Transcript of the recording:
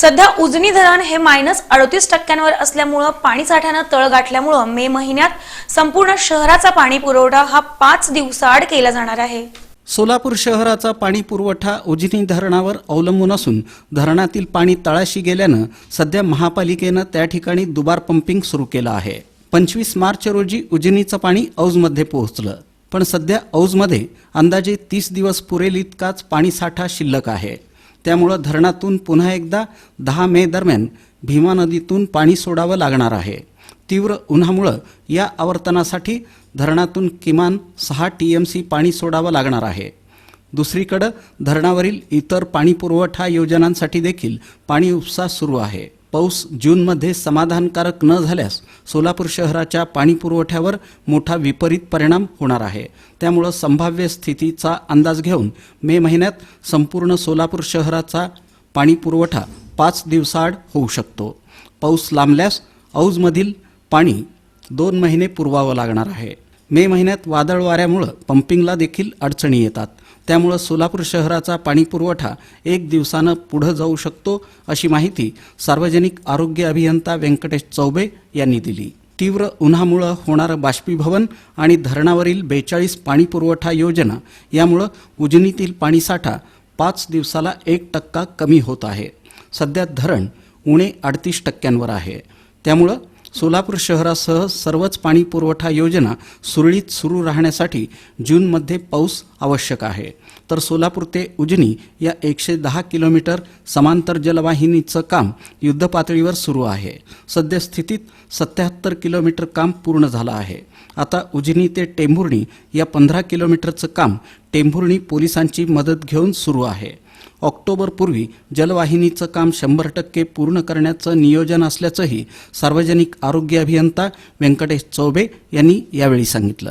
सध्या उजनी धरण हे मायनस अडतीस टक्क्यांवर असल्यामुळं पाणी साठ्यानं तळ गाठल्यामुळं मे महिन्यात संपूर्ण शहराचा पाणी पुरवठा हा पाच दिवसाआड केला जाणार आहे. सोलापूर शहराचा पाणी पुरवठा उजनी धरणावर अवलंबून असून धरणातील पाणी तळाशी गेल्यानं सध्या महापालिकेनं त्या ठिकाणी दुबार पंपिंग सुरू केलं आहे. पंचवीस मार्च रोजी उजनीचं पाणी औजमध्ये पोहोचलं. पण सध्या औजमध्ये अंदाजे तीस दिवस पुरेल इतकाच पाणी साठा शिल्लक आहे. त्यामुळं धरणातून पुन्हा एकदा दहा मे दरम्यान भीमा नदीतून पाणी सोडावं लागणार आहे. तीव्र उन्हामुळं या आवर्तनासाठी धरणातून किमान सहा टी एम सी पाणी सोडावं लागणार आहे. दुसरीकडं धरणावरील इतर पाणी पुरवठा योजनांसाठी देखील पाणी उपसा सुरू आहे. पाऊस जूनमध्ये समाधानकारक न झाल्यास सोलापूर शहराच्या पाणी पुरवठ्यावर मोठा विपरीत परिणाम होणार आहे. त्यामुळं संभाव्य स्थितीचा अंदाज घेऊन मे महिन्यात संपूर्ण सोलापूर शहराचा पाणी पुरवठा पाच दिवसाआड होऊ शकतो. पाऊस लांबल्यास औजमधील पाणी दोन महिने पुरवावं लागणार आहे. मे महिन्यात वादळ वाऱ्यामुळं पंपिंगला देखील अडचणी येतात. त्यामुळं सोलापूर शहराचा पाणीपुरवठा एक दिवसानं पुढं जाऊ शकतो अशी माहिती सार्वजनिक आरोग्य अभियंता व्यंकटेश चौबे यांनी दिली. तीव्र उन्हामुळं होणारं बाष्पीभवन आणि धरणावरील बेचाळीस पाणीपुरवठा योजना यामुळं उजनीतील पाणीसाठा पाच दिवसाला एक टक्का कमी होत आहे. सध्या धरण उणे अडतीस टक्क्यांवर आहे. त्यामुळं सोलापूर शहरासह सर्वच पाणी पुरवठा योजना सुरळीत सुरू राहण्यासाठी जूनमध्ये पाऊस आवश्यक आहे. तर सोलापूर ते उजनी या एकशे दहा किलोमीटर समांतर जलवाहिनीचं काम युद्धपातळीवर सुरू आहे. सद्यस्थितीत सत्याहत्तर किलोमीटर काम पूर्ण झालं आहे. आता उजनी ते टेंभुर्णी या पंधरा किलोमीटरचं काम टेंभुर्णी पोलिसांची मदत घेऊन सुरू आहे. ऑक्टोबरपूर्वी जलवाहिनीचं काम शंभर टक्के पूर्ण करण्याचं नियोजन असल्याचंही सार्वजनिक आरोग्य अभियंता व्यंकटेश चौबे यांनी यावेळी सांगितलं.